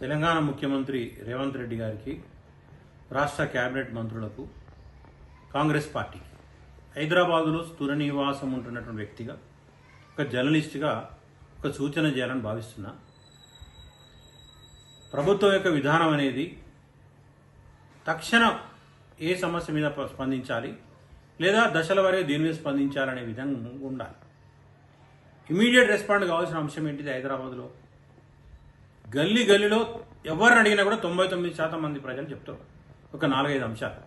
తెలంగాణ ముఖ్యమంత్రి రేవంత్ రెడ్డి గారికి రాష్ట్ర కేబినెట్ మంత్రులకు కాంగ్రెస్ పార్టీకి. హైదరాబాదులో స్థిర నివాసం ఉంటున్నటువంటి వ్యక్తిగా ఒక జర్నలిస్ట్గా ఒక సూచన చేయాలని భావిస్తున్నా. ప్రభుత్వం యొక్క విధానం అనేది తక్షణం ఏ సమస్య మీద స్పందించాలి లేదా దశల వరకు దీని మీద స్పందించాలనే విధంగా ఉండాలి. ఇమీడియట్ రెస్పాండ్ కావాల్సిన అంశం ఏంటిది హైదరాబాద్లో? గల్లీ గల్లీలో ఎవరిని అడిగినా కూడా తొంభై తొమ్మిది శాతం మంది ప్రజలు చెప్తారు. ఒక నాలుగైదు అంశాలు.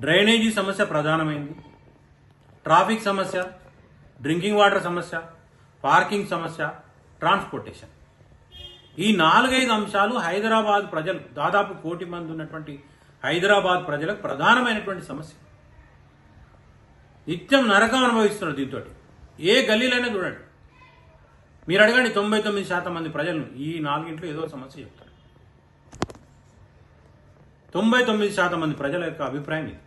డ్రైనేజీ సమస్య ప్రధానమైంది. ట్రాఫిక్ సమస్య డ్రింకింగ్ వాటర్ సమస్య పార్కింగ్ సమస్య ట్రాన్స్పోర్టేషన్. ఈ నాలుగైదు అంశాలు హైదరాబాద్ ప్రజలు దాదాపు కోటి మంది ఉన్నటువంటి హైదరాబాద్ ప్రజలకు ప్రధానమైనటువంటి సమస్య. నిత్యం నరకం అనుభవిస్తున్నారు దీంతో ఏ గల్లీలైనా చూడండి. మీరు అడగండి తొంభై తొమ్మిది శాతం మంది ప్రజలను. ఈ నాలుగింట్లో ఏదో సమస్య చెప్తారు. తొంభై తొమ్మిది శాతం మంది ప్రజల యొక్క అభిప్రాయం ఇది.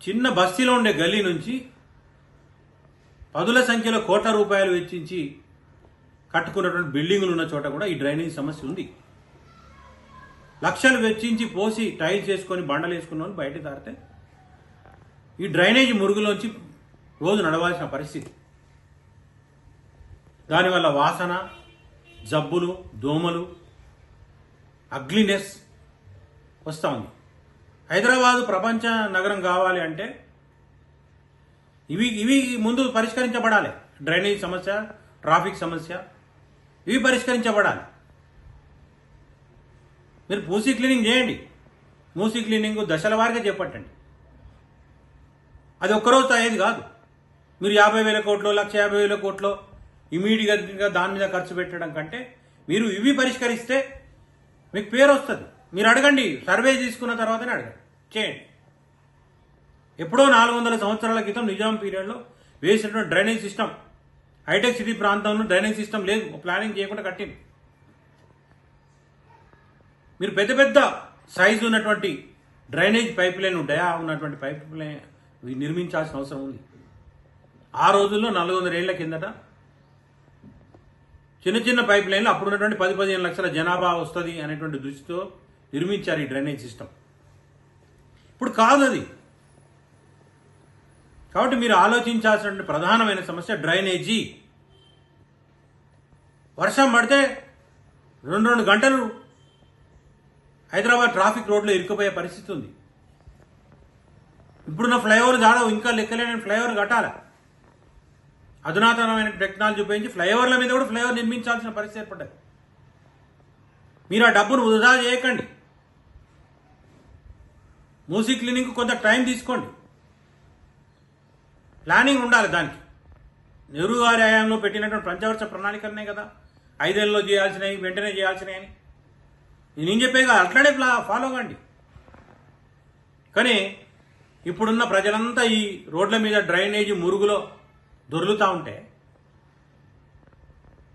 చిన్న బస్తీలో ఉండే గల్లీ నుంచి పదుల సంఖ్యలో కోట్ల రూపాయలు వెచ్చించి కట్టుకున్నటువంటి బిల్డింగులు ఉన్న చోట కూడా ఈ డ్రైనేజ్ సమస్య ఉంది. లక్షలు వెచ్చించి పోసి టైల్స్ వేసుకొని బండలు వేసుకున్న వాళ్ళు బయట దారితే ఈ డ్రైనేజ్ మురుగులోంచి రోజు నడవాల్సిన పరిస్థితి. దానివల్ల వాసన జబ్బులు దోమలు అగ్లీనెస్ వస్తూ ఉంది. హైదరాబాదు ప్రపంచ నగరం కావాలి అంటే ఇవి ఇవి ముందు పరిష్కరించబడాలి. డ్రైనేజ్ సమస్య ట్రాఫిక్ సమస్య ఇవి పరిష్కరించబడాలి. మీరు పూసీ క్లీనింగ్ చేయండి. మూసీ క్లీనింగ్ దశల వారిగా చేపట్టండి. అది ఒక్కరోజు అయ్యేది కాదు. మీరు యాభై వేల కోట్లు లక్ష యాభై వేల కోట్లు ఇమీడియట్గా దాని మీద ఖర్చు పెట్టడం కంటే మీరు ఇవి పరిష్కరిస్తే మీకు పేరు వస్తుంది. మీరు అడగండి సర్వే తీసుకున్న తర్వాతనే అడగండి. చేయండి. ఎప్పుడో నాలుగు వందల సంవత్సరాల క్రితం నిజాం పీరియడ్లో వేసినటువంటి డ్రైనేజ్ సిస్టమ్ హైటెక్ సిటీ ప్రాంతంలో డ్రైనేజ్ సిస్టమ్ లేదు ప్లానింగ్ చేయకుండా కట్టింది. మీరు పెద్ద పెద్ద సైజు ఉన్నటువంటి డ్రైనేజ్ పైప్ లైన్ ఉంటాయా? ఉన్నటువంటి పైప్ లైన్ నిర్మించాల్సిన అవసరం ఉంది. ఆ రోజుల్లో నాలుగు వందల ఏళ్ళ కిందట చిన్న చిన్న పైప్ లైన్లు అప్పుడు ఉన్నటువంటి పది పదిహేను లక్షల జనాభా వస్తుంది అనేటువంటి దృష్టితో నిర్మించారు ఈ డ్రైనేజ్ సిస్టమ్ ఇప్పుడు కాదు అది. కాబట్టి మీరు ఆలోచించాల్సిన ప్రధానమైన సమస్య డ్రైనేజీ. వర్షం పడితే రెండు రెండు గంటలు హైదరాబాద్ ట్రాఫిక్ రోడ్లో ఇరుక్కుపోయే పరిస్థితి ఉంది. ఇప్పుడున్న ఫ్లైఓవర్ దాదాపు ఇంకా లెక్కలేని ఫ్లైఓవర్ కట్టాలి? అధునాతనమైన టెక్నాలజీ ఉపయోగించి ఫ్లైఓవర్ల మీద కూడా ఫ్లైఓవర్ నిర్మించాల్సిన పరిస్థితి ఏర్పడ్డది. మీరు ఆ డబ్బును వృధా చేయకండి. మూసీ క్లీనింగ్ కొంత టైం తీసుకోండి. ప్లానింగ్ ఉండాలి దానికి. నెహ్రూ గారి హయాంలో పెట్టినటువంటి పంచవర్ష ప్రణాళికలనే కదా. ఐదేళ్ళలో చేయాల్సినవి వెంటనే చేయాల్సినవి అని. నేను చెప్పే కదా. అట్లనే ఫాలో కండి కానీ ఇప్పుడున్న ప్రజలంతా ఈ రోడ్ల మీద డ్రైనేజీ మురుగులో దొర్లుతూ ఉంటే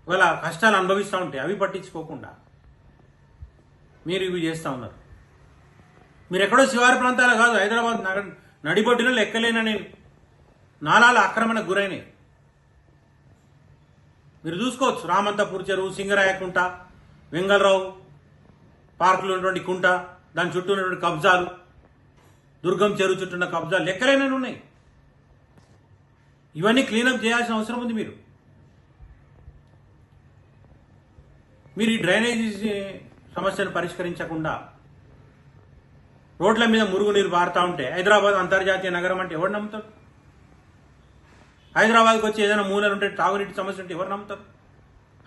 ఒకవేళ కష్టాలు అనుభవిస్తూ ఉంటే అవి పట్టించుకోకుండా మీరు ఇవి చేస్తూ ఉన్నారు. మీరు ఎక్కడో శివారు ప్రాంతాలు కాదు హైదరాబాద్ నగ నడిబొడ్డులో లెక్కలేనని నాలాల ఆక్రమణకు గురైనవి. మీరు చూసుకోవచ్చు రామంతపూర్ చెరువు సింగరాయ కుంట వెంగళరావు పార్కులో ఉన్నటువంటి కుంట దాని చుట్టూ ఉన్నటువంటి కబ్జాలు దుర్గం చెరువు చుట్టూ ఉన్న కబ్జాలు లెక్కలేనని ఉన్నాయి. ఇవన్నీ క్లీనప్ చేయాల్సిన అవసరం ఉంది మీరు. మీరు ఈ డ్రైనేజీ సమస్యను పరిష్కరించకుండా రోడ్ల మీద మురుగునీరు పారుతూ ఉంటే హైదరాబాద్ అంతర్జాతీయ నగరం అంటే ఎవరు నమ్ముతారు? హైదరాబాద్కి వచ్చి ఏదైనా మూలలు ఉంటే తాగునీటి సమస్య ఉంటే ఎవరు నమ్ముతారు?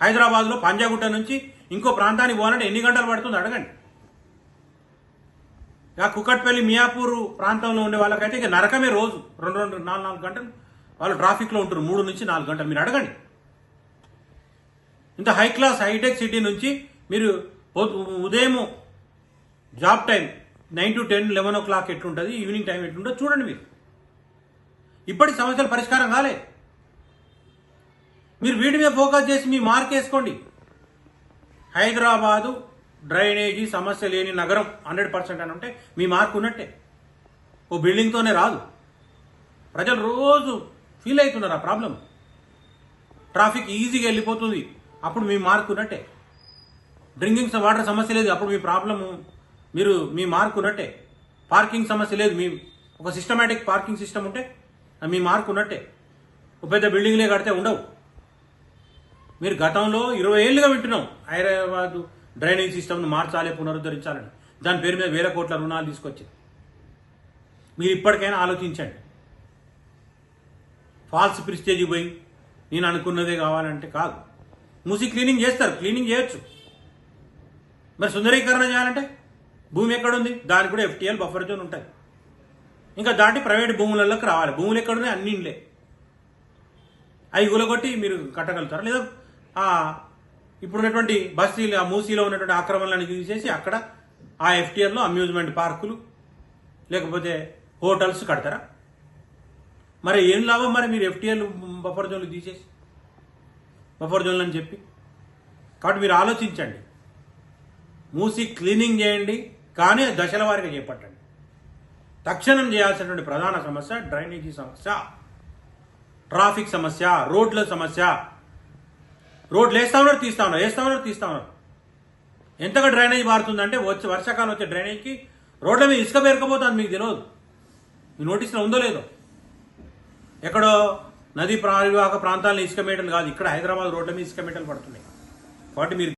హైదరాబాద్లో పంజాగుట్ట నుంచి ఇంకో ప్రాంతానికి పోవాలంటే ఎన్ని గంటలు పడుతుంది అడగండి. ఇక కుక్కట్పల్లి మియాపూర్ ప్రాంతంలో ఉండే వాళ్ళకైతే ఇక నరకమే రోజు. రెండు రెండు నాలుగు నాలుగు గంటలు వాళ్ళు ట్రాఫిక్లో ఉంటారు మూడు నుంచి నాలుగు గంటలు. మీరు అడగండి. ఇంత హై క్లాస్ హైటెక్ సిటీ నుంచి మీరు ఉదయం job time nine to ten eleven o'clock ఎట్లుంటుంది? ఈవినింగ్ టైం ఎట్లుంటుంది? చూడండి మీరు. ఇప్పటి సమస్యలు పరిష్కారం కాలే. మీరు వీటి మీద ఫోకస్ చేసి మీ మార్క్ వేసుకోండి. హైదరాబాదు డ్రైనేజీ సమస్య లేని నగరం హండ్రెడ్ పర్సెంట్ అని ఉంటే మీ మార్క్ ఉన్నట్టే. ఓ బిల్డింగ్తోనే రాదు. ప్రజలు రోజు ఫీల్ అవుతున్నారు ఆ ప్రాబ్లం ట్రాఫిక్ ఈజీగా వెళ్ళిపోతుంది. అప్పుడు మీ మార్కు ఉన్నట్టే. డ్రింకింగ్ వాటర్ సమస్య లేదు. అప్పుడు మీ ప్రాబ్లము మీరు మీ మార్కు ఉన్నట్టే. పార్కింగ్ సమస్య లేదు. మీ ఒక సిస్టమేటిక్ పార్కింగ్ సిస్టమ్ ఉంటే మీ మార్కు ఉన్నట్టే. ఒక పెద్ద బిల్డింగ్లే కడితే ఉండవు. మీరు గతంలో ఇరవై ఏళ్ళుగా వింటున్నాం. హైదరాబాద్ డ్రైనేజ్ సిస్టమ్ను మార్చాలి పునరుద్ధరించాలని. దాని పేరు మీద వేల కోట్ల రుణాలు తీసుకొచ్చి మీరు ఇప్పటికైనా ఆలోచించండి. ఫాల్స్ ప్రిస్టేజ్ పోయి నేను అనుకున్నదే కావాలంటే కాదు. మూసి క్లీనింగ్ చేస్తారు క్లీనింగ్ చేయొచ్చు. మరి సుందరీకరణ చేయాలంటే భూమి ఎక్కడుంది? దానికి కూడా ఎఫ్టీఎల్ బఫర్ జోన్ ఉంటాయి ఇంకా దాటి ప్రైవేట్ భూములలోకి రావాలి. భూములు ఎక్కడున్నాయి? అన్ని అవి గులగొట్టి మీరు కట్టగలుగుతారు? లేదా ఆ ఇప్పుడున్నటువంటి బస్తీలు ఆ మూసీలో ఉన్నటువంటి ఆక్రమణలను తీసేసి అక్కడ ఆ ఎఫ్టీఎల్లో అమ్యూజ్మెంట్ పార్కులు లేకపోతే హోటల్స్ కడతారా? మరి ఏం లాభం మరి మీరు ఎఫ్టీఎల్ బఫర్ జోన్లు తీసేసి? బఫర్ జోన్లు అని చెప్పి? కాబట్టి మీరు ఆలోచించండి. మూసి క్లీనింగ్ చేయండి కానీ దశల వారీగా చేపట్టండి. తక్షణం చేయాల్సినటువంటి ప్రధాన సమస్య డ్రైనేజీ సమస్య ట్రాఫిక్ సమస్య రోడ్ల సమస్య. రోడ్లు వేస్తా ఉన్నారు తీస్తా ఉన్నారు వేస్తా ఉన్నారు తీస్తా ఉన్నారు. ఎంతగా డ్రైనేజ్ మారుతుందంటే వచ్చే వర్షాకాలం వచ్చే డ్రైనేజ్కి రోడ్ల మీద ఇసుక పేరుకపోతుంది మీకు తెలియదు. మీ నోటీసులో ఉందో లేదో? ఎక్కడో నదీ ప్రావివాహక ప్రాంతాల్లో ఇసుక మేటలు కాదు. ఇక్కడ హైదరాబాద్ రోడ్ల మీద ఇసుక మేటలు పడుతున్నాయి. కాబట్టి మీరు